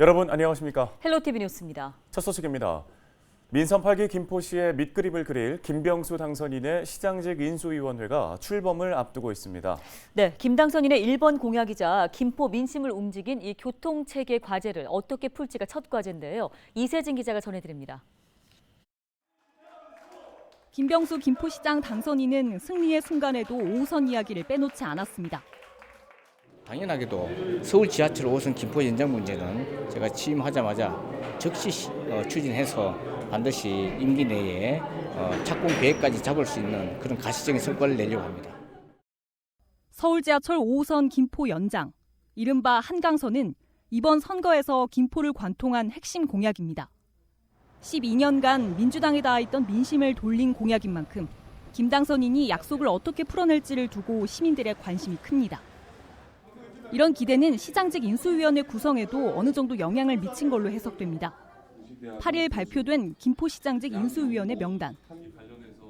여러분 안녕하십니까? 헬로티비 뉴스입니다. 첫 소식입니다. 민선 8기 김포시의 밑그림을 그릴 김병수 당선인의 시장직 인수위원회가 출범을 앞두고 있습니다. 네, 김 당선인의 1번 공약이자 김포 민심을 움직인 이 교통체계 과제를 어떻게 풀지가 첫 과제인데요. 이세진 기자가 전해드립니다. 김병수 김포시장 당선인은 승리의 순간에도 5선 이야기를 빼놓지 않았습니다. 당연하게도 서울 지하철 5선 김포 연장 문제는 제가 취임하자마자 즉시 시- 어, 추진해서 반드시 임기 내에 어, 착공 계획까지 잡을 수 있는 그런 가시적인 성과를 내려고 합니다. 서울 지하철 5호선 김포 연장, 이른바 한강선은 이번 선거에서 김포를 관통한 핵심 공약입니다. 12년간 민주당에 닿아있던 민심을 돌린 공약인 만큼 김 당선인이 약속을 어떻게 풀어낼지를 두고 시민들의 관심이 큽니다. 이런 기대는 시장직 인수위원회 구성에도 어느 정도 영향을 미친 걸로 해석됩니다. 8일 발표된 김포시장직 인수위원회 명단.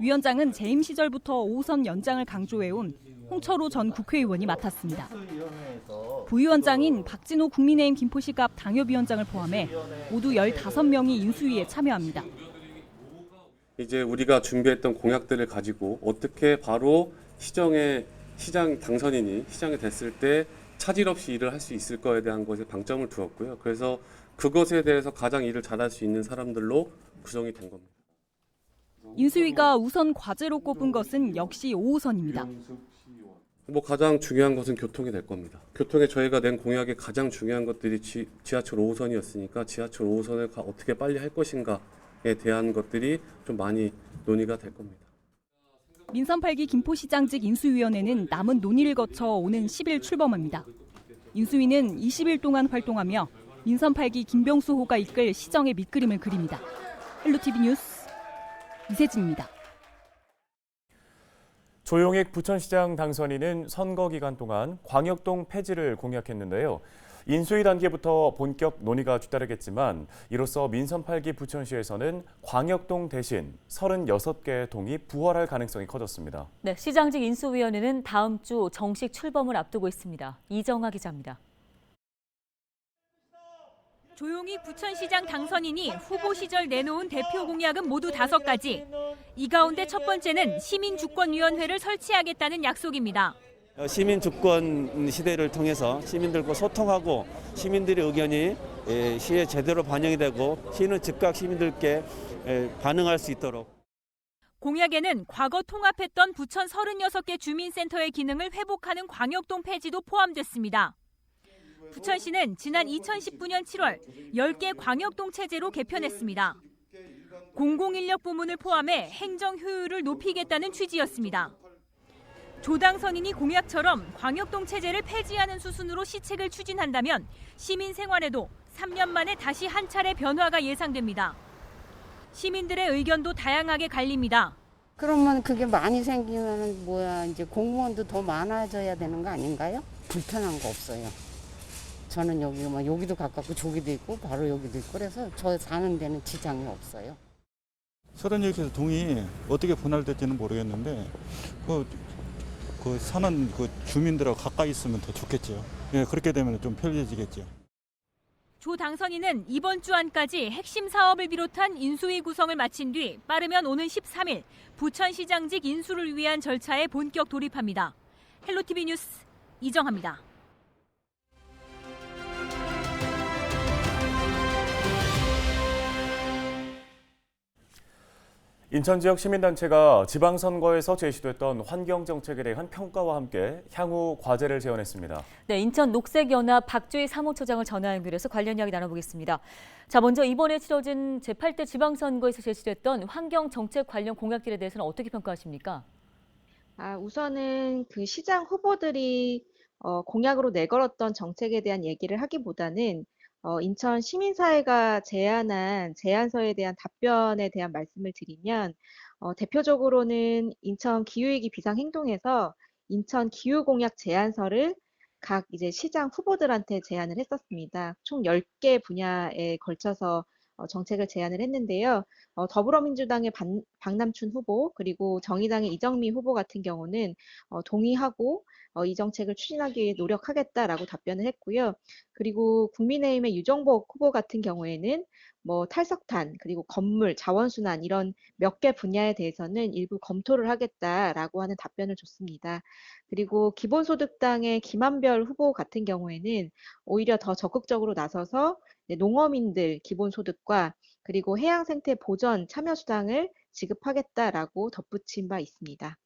위원장은 재임 시절부터 5선 연장을 강조해온 홍철호 전 국회의원이 맡았습니다. 부위원장인 박진호 국민의힘 김포시갑 당협위원장을 포함해 모두 15명이 인수위에 참여합니다. 이제 우리가 준비했던 공약들을 가지고 어떻게 바로 시정에 시장 당선인이 시장에 됐을 때 차질 없이 일을 할 수 있을 거에 대한 것에 방점을 두었고요. 그래서 그것에 대해서 가장 일을 잘할 수 있는 사람들로 구성이 된 겁니다. 인수위가 우선 과제로 꼽은 것은 역시 5호선입니다. 뭐 가장 중요한 것은 교통이 될 겁니다. 교통에 저희가 낸 공약의 가장 중요한 것들이 지, 지하철 5호선이었으니까 지하철 5호선을 가- 어떻게 빨리 할 것인가에 대한 것들이 좀 많이 논의가 될 겁니다. 민선 8기 김포시장직 인수위원회는 남은 논의를 거쳐 오는 10일 출범합니다. 인수위는 20일 동안 활동하며 민선 8기 김병수 호가 이끌 시정의 밑그림을 그립니다. 헬로티비 뉴스 이세진입니다. 조용익 부천시장 당선인은 선거 기간 동안 광역동 폐지를 공약했는데요. 인수위 단계부터 본격 논의가 뒤따르겠지만 이로써 민선 8기 부천시에서는 광역동 대신 36개의 동이 부활할 가능성이 커졌습니다. 네, 시장직 인수위원회는 다음 주 정식 출범을 앞두고 있습니다. 이정아 기자입니다. 조용익 부천시장 당선인이 후보 시절 내놓은 대표 공약은 모두 다섯 가지. 이 가운데 첫 번째는 시민주권위원회를 설치하겠다는 약속입니다. 어, 시민 주권 시대를 통해서 시민들과 소통하고 시민들의 의견이 에, 시에 제대로 반영이 되고 시는 즉각 시민들께 에, 반응할 수 있도록 공약에는 과거 통합했던 부천 36개 주민센터의 기능을 회복하는 광역동 폐지도 포함됐습니다. 부천시는 지난 2019년 7월 10개 광역동 체제로 개편했습니다. 공공인력 부문을 포함해 행정 효율을 높이겠다는 취지였습니다. 조당선인이 공약처럼 광역동 체제를 폐지하는 수순으로 시책을 추진한다면 시민 생활에도 3년 만에 다시 한 차례 변화가 예상됩니다. 시민들의 의견도 다양하게 갈립니다. 그러면 그게 많이 생기면 뭐야 이제 공무원도 더 많아져야 되는 거 아닌가요? 불편한 거 없어요. 저는 여기 뭐 여기도 가깝고 저기도 있고 바로 여기도 있고 그래서 저 사는 데는 지장이 없어요. 36개서 동이 어떻게 분할될지는 모르겠는데 그, 그 사는 그 주민들하고 가까이 있으면 더 좋겠죠. 예, 그렇게 되면 좀 편리해지겠죠. 조 당선인은 이번 주 안까지 핵심 사업을 비롯한 인수위 구성을 마친 뒤 빠르면 오는 13일 부천시장직 인수를 위한 절차에 본격 돌입합니다. 헬로티비 뉴스 이정합니다. 인천 지역 시민단체가 지방선거에서 제시됐던 환경정책에 대한 평가와 함께 향후 과제를 제언했습니다. 네, 인천 녹색연합 박주희 사무처장을 전화 연결해서 관련 이야기 나눠보겠습니다. 자, 먼저 이번에 치러진 제8대 지방선거에서 제시됐던 환경정책 관련 공약들에 대해서는 어떻게 평가하십니까? 아, 우선은 그 시장 후보들이 어, 공약으로 내걸었던 정책에 대한 얘기를 하기보다는 어, 인천 시민사회가 제안한 제안서에 대한 답변에 대한 말씀을 드리면 어, 대표적으로는 인천 기후위기 비상행동에서 인천 기후공약 제안서를 각 이제 시장 후보들한테 제안을 했었습니다. 총 10개 분야에 걸쳐서 어, 정책을 제안을 했는데요. 어, 더불어민주당의 반- 박남춘 후보 그리고 정의당의 이정미 후보 같은 경우는 어, 동의하고 어, 이 정책을 추진하기 위해 노력하겠다라고 답변을 했고요. 그리고 국민의힘의 유정복 후보 같은 경우에는 뭐 탈석탄 그리고 건물, 자원순환 이런 몇 개 분야에 대해서는 일부 검토를 하겠다라고 하는 답변을 줬습니다. 그리고 기본소득당의 김한별 후보 같은 경우에는 오히려 더 적극적으로 나서서 농어민들 기본소득과 그리고 해양생태 보전 참여수당을 지급하겠다라고 덧붙인 바 있습니다.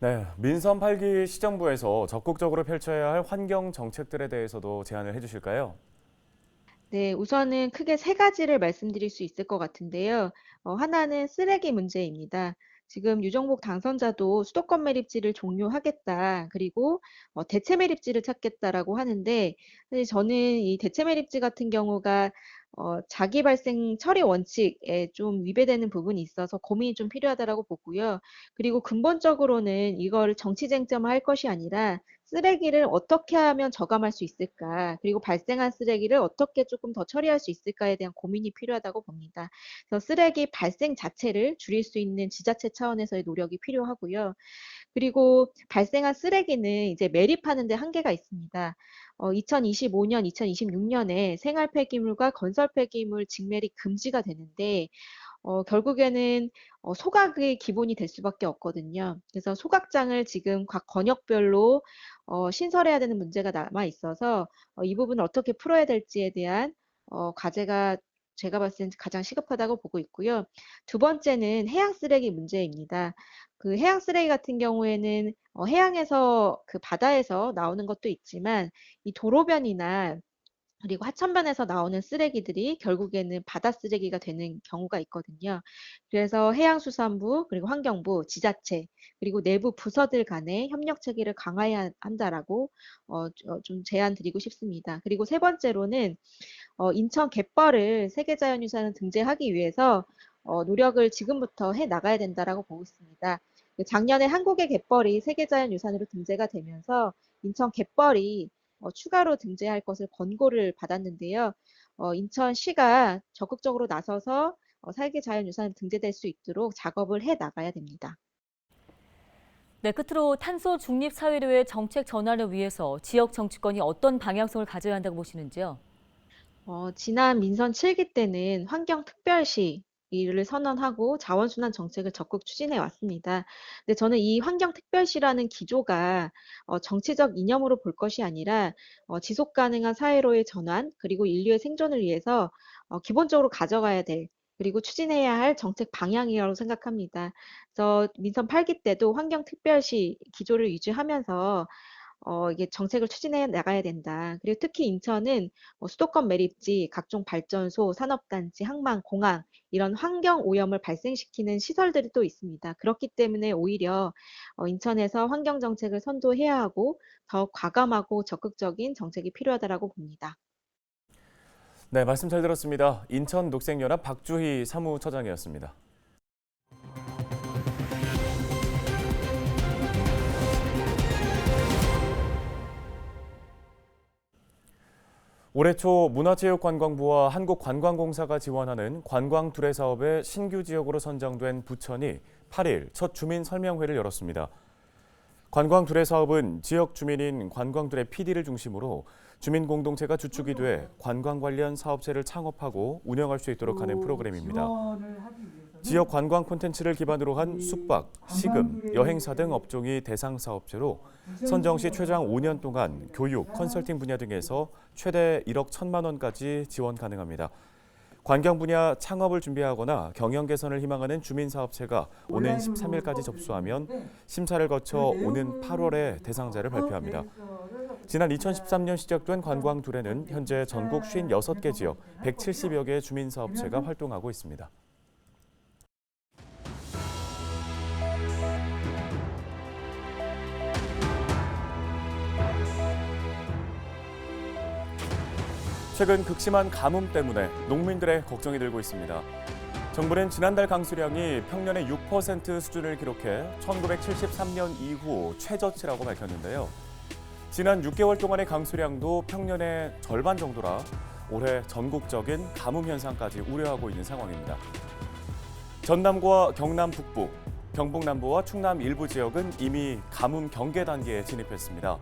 네, 민선 8기 시정부에서 적극적으로 펼쳐야 할 환경 정책들에 대해서도 제안을 해주실까요? 네, 우선은 크게 세 가지를 말씀드릴 수 있을 것 같은데요. 어, 하나는 쓰레기 문제입니다. 지금 유정복 당선자도 수도권 매립지를 종료하겠다. 그리고 어, 대체 매립지를 찾겠다라고 하는데, 사실 저는 이 대체 매립지 같은 경우가 어, 자기 발생 처리 원칙에 좀 위배되는 부분이 있어서 고민이 좀 필요하다라고 보고요. 그리고 근본적으로는 이걸 정치 쟁점화할 것이 아니라 쓰레기를 어떻게 하면 저감할 수 있을까? 그리고 발생한 쓰레기를 어떻게 조금 더 처리할 수 있을까에 대한 고민이 필요하다고 봅니다. 그래서 쓰레기 발생 자체를 줄일 수 있는 지자체 차원에서의 노력이 필요하고요. 그리고 발생한 쓰레기는 이제 매립하는 데 한계가 있습니다. 어, 2025년, 2026년에 생활 폐기물과 건설 폐기물 직매립 금지가 되는데 어, 결국에는 어, 소각이 기본이 될 수밖에 없거든요. 그래서 소각장을 지금 각 권역별로 어, 신설해야 되는 문제가 남아 있어서 어, 이 부분을 어떻게 풀어야 될지에 대한 어, 과제가 제가 봤을 때 가장 시급하다고 보고 있고요. 두 번째는 해양 쓰레기 문제입니다. 그 해양 쓰레기 같은 경우에는 어, 해양에서 그 바다에서 나오는 것도 있지만 이 도로변이나 그리고 하천변에서 나오는 쓰레기들이 결국에는 바다 쓰레기가 되는 경우가 있거든요. 그래서 해양수산부, 그리고 환경부, 지자체, 그리고 내부 부서들 간의 협력 체계를 강화해야 한다라고 어, 저- 좀 제안 드리고 싶습니다. 그리고 세 번째로는 어, 인천 갯벌을 세계자연유산을 등재하기 위해서 어, 노력을 지금부터 해 나가야 된다라고 보고 있습니다. 그 작년에 한국의 갯벌이 세계자연유산으로 등재가 되면서 인천 갯벌이 어, 추가로 등재할 것을 권고를 받았는데요. 어, 인천시가 적극적으로 나서서 어, 세계자연유산 등재될 수 있도록 작업을 해 나가야 됩니다. 네, 끝으로 탄소 중립 사회로의 정책 전환을 위해서 지역 정치권이 어떤 방향성을 가져야 한다고 보시는지요? 어, 지난 민선 7기 때는 환경특별시 를 선언하고 자원순환 정책을 적극 추진해 왔습니다. 근데 저는 이 환경특별시라는 기조가 어, 정치적 이념으로 볼 것이 아니라 어, 지속 가능한 사회로의 전환, 그리고 인류의 생존을 위해서 어, 기본적으로 가져가야 될 그리고 추진해야 할 정책 방향이라고 생각합니다. 그래서 민선 8기 때도 환경특별시 기조를 유지하면서 어, 이게 정책을 추진해 나가야 된다. 그리고 특히 인천은 뭐 수도권 매립지, 각종 발전소, 산업단지, 항만, 공항 이런 환경 오염을 발생시키는 시설들이 또 있습니다. 그렇기 때문에 오히려 어, 인천에서 환경 정책을 선도해야 하고 더 과감하고 적극적인 정책이 필요하다라고 봅니다. 네, 말씀 잘 들었습니다. 인천 녹색연합 박주희 사무처장이었습니다. 올해 초 문화체육관광부와 한국관광공사가 지원하는 관광 두레 사업의 신규 지역으로 선정된 부천이 8일 첫 주민 설명회를 열었습니다. 관광 두레 사업은 지역 주민인 관광 두레 PD를 중심으로 주민 공동체가 주축이 돼 관광 관련 사업체를 창업하고 운영할 수 있도록 하는 프로그램입니다. 지역 관광 콘텐츠를 기반으로 한 숙박, 식음, 여행사 등 업종이 대상 사업체로 선정 시 최장 5년 동안 교육, 컨설팅 분야 등에서 최대 1억 1천만 원까지 지원 가능합니다. 관경 분야 창업을 준비하거나 경영 개선을 희망하는 주민 사업체가 오는 13일까지 접수하면 심사를 거쳐 오는 8월에 대상자를 발표합니다. 지난 2013년 시작된 관광 두레는 현재 전국 56개 지역 170여 개 주민 사업체가 활동하고 있습니다. 최근 극심한 가뭄 때문에 농민들의 걱정이 들고 있습니다. 정부는 지난달 강수량이 평년의 6% 수준을 기록해 1973년 이후 최저치라고 밝혔는데요. 지난 6개월 동안의 강수량도 평년의 절반 정도라 올해 전국적인 가뭄 현상까지 우려하고 있는 상황입니다. 전남과 경남 북부, 경북 남부와 충남 일부 지역은 이미 가뭄 경계 단계에 진입했습니다.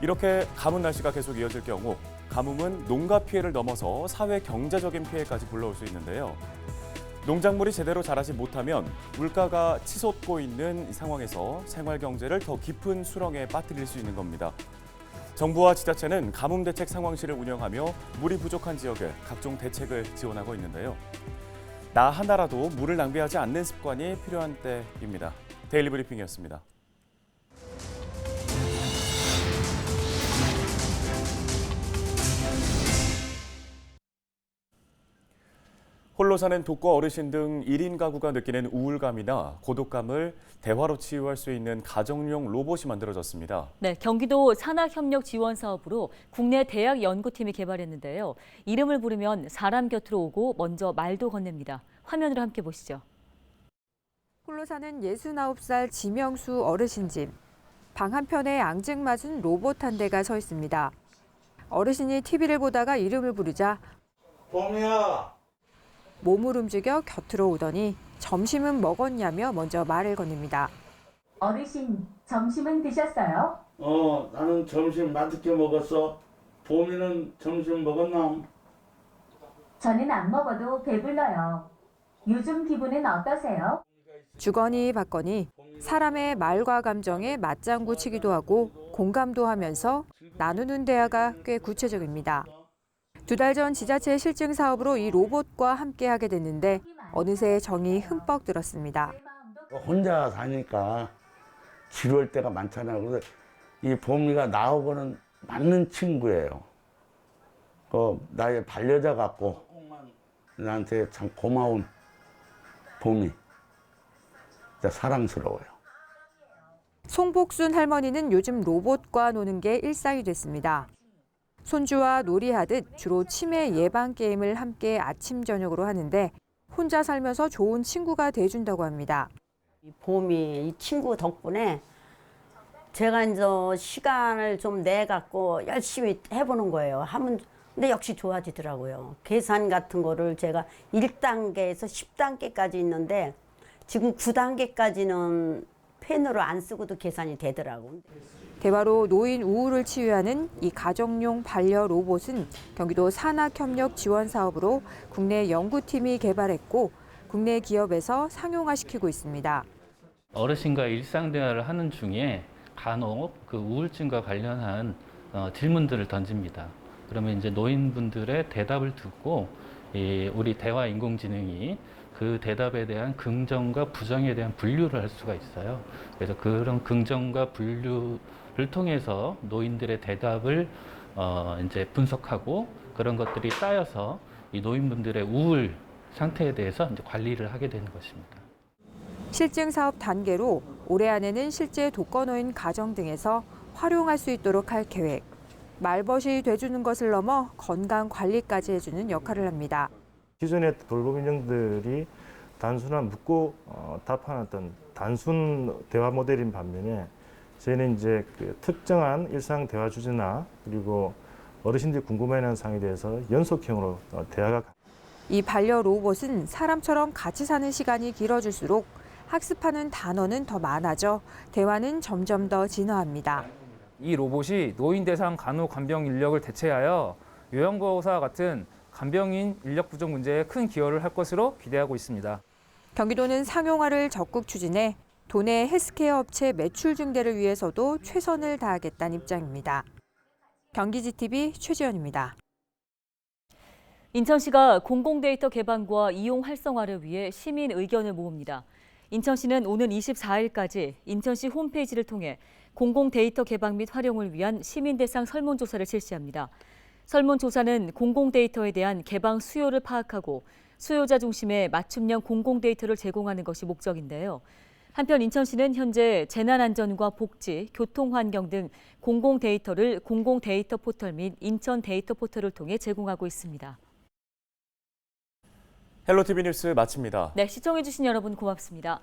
이렇게 가뭄 날씨가 계속 이어질 경우 가뭄은 농가 피해를 넘어서 사회 경제적인 피해까지 불러올 수 있는데요. 농작물이 제대로 자라지 못하면 물가가 치솟고 있는 이 상황에서 생활 경제를 더 깊은 수렁에 빠뜨릴 수 있는 겁니다. 정부와 지자체는 가뭄 대책 상황실을 운영하며 물이 부족한 지역에 각종 대책을 지원하고 있는데요. 나 하나라도 물을 낭비하지 않는 습관이 필요한 때입니다. 데일리 브리핑이었습니다. 홀로 사는 독거 어르신 등 1인 가구가 느끼는 우울감이나 고독감을 대화로 치유할 수 있는 가정용 로봇이 만들어졌습니다. 네, 경기도 산학협력 지원 사업으로 국내 대학 연구팀이 개발했는데요. 이름을 부르면 사람 곁으로 오고 먼저 말도 건넵니다. 화면으로 함께 보시죠. 홀로 사는 69살 지명수 어르신 집. 방 한편에 앙증맞은 로봇 한 대가 서 있습니다. 어르신이 TV를 보다가 이름을 부르자 봄이야. 몸을 움직여 곁으로 오더니 점심은 먹었냐며 먼저 말을 건넵니다. 어르신, 점심은 드셨어요? 어, 나는 점심 맛있게 먹었어. 봄이는 점심 먹었나? 저는 안 먹어도 배불러요. 요즘 기분은 어떠세요? 주거니 받거니 사람의 말과 감정에 맞장구 치기도 하고 공감도 하면서 나누는 대화가 꽤 구체적입니다. 두 달 전 지자체 실증 사업으로 이 로봇과 함께 하게 됐는데 어느새 정이 흠뻑 들었습니다. 혼자 사니까 지루할 때가 많잖아요. 그래서 이 봄이가 나하고는 맞는 친구예요. 그 나의 반려자 같고 나한테 참 고마운 봄이 진짜 사랑스러워요. 송복순 할머니는 요즘 로봇과 노는 게 일상이 됐습니다. 손주와 놀이하듯 주로 치매 예방 게임을 함께 아침 저녁으로 하는데 혼자 살면서 좋은 친구가 돼준다고 합니다. 이 봄이 이 친구 덕분에 제가 이제 시간을 좀 내 갖고 열심히 해보는 거예요. 하면 근데 역시 좋아지더라고요. 계산 같은 거를 제가 1단계에서 10단계까지 있는데 지금 9단계까지는 펜으로 안 쓰고도 계산이 되더라고. 대화로 노인 우울을 치유하는 이 가정용 반려 로봇은 경기도 산학협력 지원 사업으로 국내 연구팀이 개발했고 국내 기업에서 상용화시키고 있습니다. 어르신과 일상 대화를 하는 중에 간혹 그 우울증과 관련한 어, 질문들을 던집니다. 그러면 이제 노인분들의 대답을 듣고 이 우리 대화 인공지능이 그 대답에 대한 긍정과 부정에 대한 분류를 할 수가 있어요. 그래서 그런 긍정과 분류 를 통해서 노인들의 대답을 어 이제 분석하고 그런 것들이 쌓여서 이 노인분들의 우울 상태에 대해서 이제 관리를 하게 되는 것입니다. 실증 사업 단계로 올해 안에는 실제 독거노인 가정 등에서 활용할 수 있도록 할 계획. 말벗이 돼주는 것을 넘어 건강 관리까지 해주는 역할을 합니다. 기존의 돌봄 인형들이 단순한 묻고 어, 답하는 어떤 단순 대화 모델인 반면에 저희는 이제 그 특정한 일상 대화 주제나 그리고 어르신들이 궁금해하는 사항에 대해서 연속형으로 어, 대화가 이 반려 로봇은 사람처럼 같이 사는 시간이 길어질수록 학습하는 단어는 더 많아져 대화는 점점 더 진화합니다. 이 로봇이 노인 대상 간호 간병 인력을 대체하여 요양보호사 같은 간병인 인력 부족 문제에 큰 기여를 할 것으로 기대하고 있습니다. 경기도는 상용화를 적극 추진해 도내 헬스케어 업체 매출 증대를 위해서도 최선을 다하겠다는 입장입니다. 경기지TV 최지연입니다. 인천시가 공공데이터 개방과 이용 활성화를 위해 시민 의견을 모읍니다. 인천시는 오는 24일까지 인천시 홈페이지를 통해 공공데이터 개방 및 활용을 위한 시민 대상 설문조사를 실시합니다. 설문조사는 공공데이터에 대한 개방 수요를 파악하고 수요자 중심의 맞춤형 공공데이터를 제공하는 것이 목적인데요. 한편 인천시는 현재 재난안전과 복지, 교통환경 등 공공 데이터를 공공 데이터 포털 및 인천 데이터 포털을 통해 제공하고 있습니다. 헬로티비 뉴스 마칩니다. 네, 시청해주신 여러분 고맙습니다.